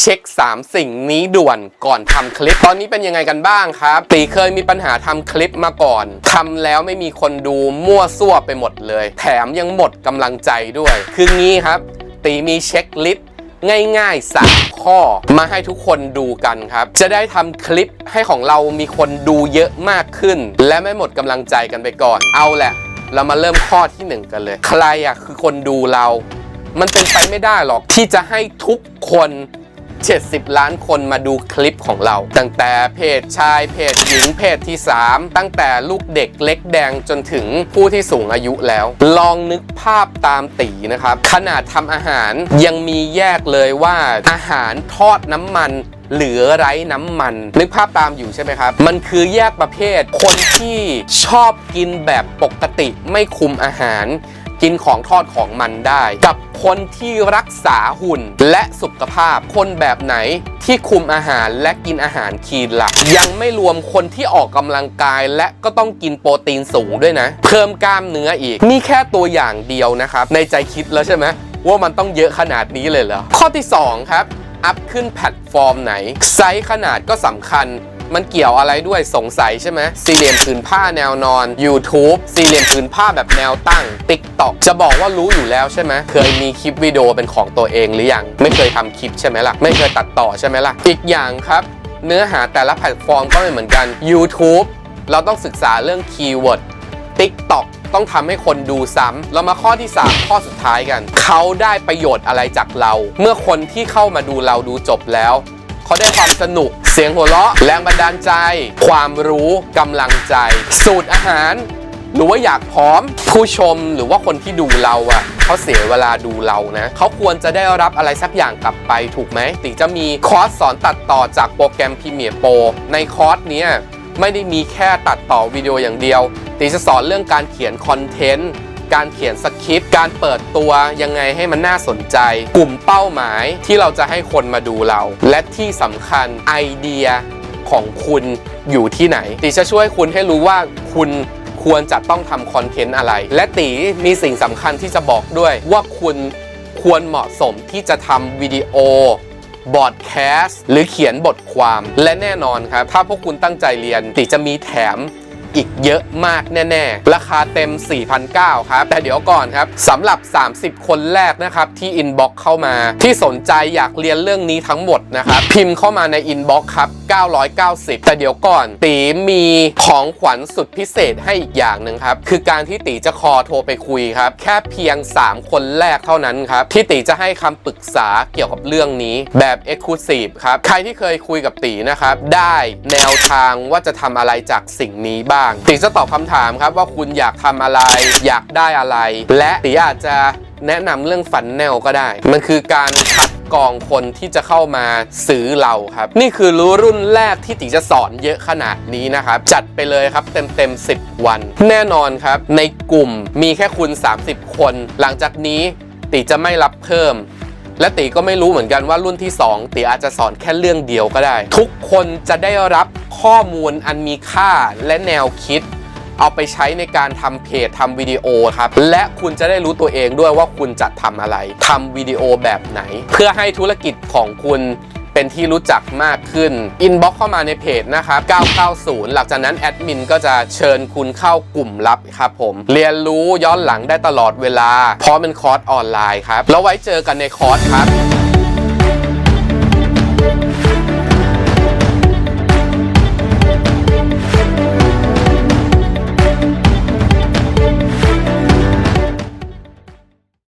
เช็ค 3 สิ่งนี้ด่วนก่อนทำคลิป ตอนนี้เป็นยังไงกันบ้างครับตีเคยมีปัญหาทำคลิปมาก่อนทำแล้วไม่มีคนดูมั่วซั่วไปหมดเลย แถมยังหมดกำลังใจด้วย คืองี้ครับ ตีมีเช็คลิสต์ง่ายๆ 3 ข้อมาให้ทุกคนดูกันครับ จะได้ทำคลิปให้ของเรามีคนดูเยอะมากขึ้น และไม่หมดกำลังใจกันไปก่อน เอาแหละ เรามาเริ่มข้อทีหนึ่1 กันเลย ใครอะคือคนดูเรา มันเป็นไปไม่ได้หรอกที่จะให้ทุกคน 70 ล้านคนมาดูคลิปของเรา ตั้งแต่เพศชายเพศหญิงเพศที่ 3 ตั้งแต่ลูกเด็กเล็กแดงจนถึงผู้ที่สูงอายุแล้ว ลองนึกภาพตามตีนะครับ ขนาดทำอาหารยังมีแยกเลยว่าอาหารทอดน้ำมันเหลือไร้น้ำมัน นึกภาพตามอยู่ใช่ไหมครับ มันคือแยกประเภทคนที่ชอบกินแบบปกติไม่คุมอาหาร กินของทอดของมันได้ กับคนที่รักษาหุ่นและสุขภาพ คนแบบไหนที่คุมอาหารและกินอาหารคีนหลัก ยังไม่รวมคนที่ออกกำลังกายและก็ต้องกินโปรตีนสูงด้วยนะ เพิ่มกล้ามเนื้ออีก นี่แค่ตัวอย่างเดียวนะครับ ในใจคิดแล้วใช่ไหมว่ามันต้องเยอะขนาดนี้เลยเหรอข้อที่ 2 ครับ อัพขึ้นแพลตฟอร์มไหน ไซส์ขนาดก็สำคัญ มันเกี่ยวอะไรด้วยสงสัยใช่ไหมสี่เหลี่ยมผืนผ้าแนวนอน YouTube สี่เหลี่ยมผืนผ้าแบบแนวตั้ง TikTok จะบอกว่ารู้อยู่แล้วใช่ไหมเคยมีคลิปวิดีโอเป็นของตัวเองหรือยัง ไม่เคยทำคลิปใช่ไหมล่ะ ไม่เคยตัดต่อใช่ไหมล่ะ อีกอย่างครับ เนื้อหาแต่ละแพลตฟอร์มก็ไม่เหมือนกัน YouTube เราต้องศึกษาเรื่องคีย์เวิร์ด TikTok ต้องทำให้คนดูซ้ำเรามาข้อที่ 3 ข้อสุดท้ายกัน เขาได้ประโยชน์อะไรจากเรา เมื่อคนที่เข้ามาดูเราดูจบแล้ว เขาได้ความสนุก เสียงหัวเราะ แรงบันดาลใจ ความรู้กำลังใจ สูตรอาหาร หรือว่าอยากพร้อม ผู้ชมหรือว่าคนที่ดูเราอะเขาเสียเวลาดูเรานะเขาควรจะได้รับอะไรสักอย่างกลับไปถูกไหมติจะมีคอร์สสอนตัดต่อจากโปรแกรม Premiere Pro ในคอร์สเนี้ยไม่ได้มีแค่ตัดต่อวิดีโออย่างเดียวตีจะสอนเรื่องการเขียนคอนเทนต์ การเขียนสคริปต์การเปิดตัวยังไงให้มันน่าสนใจ กลุ่มเป้าหมายที่เราจะให้คนมาดูเรา และที่สำคัญไอเดียของคุณอยู่ที่ไหนตีจะช่วยคุณให้รู้ว่าคุณควรจะต้องทำคอนเทนต์อะไร และตีมีสิ่งสำคัญที่จะบอกด้วย ว่าคุณควรเหมาะสมที่จะทำวิดีโอบอร์ดแคสต์หรือเขียนบทความ และแน่นอนครับ ถ้าพวกคุณตั้งใจเรียนติจะมีแถม อีกเยอะมากแน่ๆ ราคาเต็ม 4,900 ครับ แต่เดี๋ยวก่อนครับสำหรับ 30 คนแรกนะครับ ที่อินบ็อกเข้ามา ที่สนใจอยากเรียนเรื่องนี้ทั้งหมดนะครับ พิมพ์เข้ามาในอินบ็อกครับ 990 แต่เดี๋ยวก่อน ตีมีของขวัญสุดพิเศษให้อีกอย่างหนึ่งครับ คือการที่ตีจะคอโทรไปคุยครับ แค่เพียง 3 คนแรกเท่านั้นครับ ที่ตีจะให้คำปรึกษาเกี่ยวกับเรื่องนี้แบบ Exclusive ครับ ใครที่เคยคุยกับตีนะครับ ได้แนวทางว่าจะทำอะไรจากสิ่งนี้บ้างตีจะตอบคำถามครับว่าคุณอยากทำอะไร อยากได้อะไร และตีอาจจะแนะนำเรื่องฟันแนลก็ได้ มันคือการคัดกรองคนที่จะเข้ามาซื้อเราครับ นี่คือรู้รุ่นแรกที่ติจะสอนเยอะขนาดนี้นะครับ จัดไปเลยครับเต็มเต็ม10 วัน แน่นอนครับ ในกลุ่มมีแค่คุณ 30 คน หลังจากนี้ติจะไม่รับเพิ่ม และตีก็ไม่รู้เหมือนกันว่ารุ่นที่ 2ตีอาจจะสอนแค่เรื่องเดียวก็ได้ ทุกคนจะได้รับ ข้อมูลอันมีค่าและแนวคิด เอาไปใช้ในการทำเพจทำวิดีโอครับ และคุณจะได้รู้ตัวเองด้วยว่าคุณจะทำอะไรทำวิดีโอแบบไหน เพื่อให้ธุรกิจของคุณเป็นที่รู้จักมากขึ้น อินบ็อกเข้ามาในเพจนะครับ 990 หลังจากนั้นแอดมินก็จะเชิญคุณเข้ากลุ่มลับครับผม เรียนรู้ย้อนหลังได้ตลอดเวลาเพราะเป็นคอร์สออนไลน์ครับ แล้วไว้เจอกันในคอร์สครับ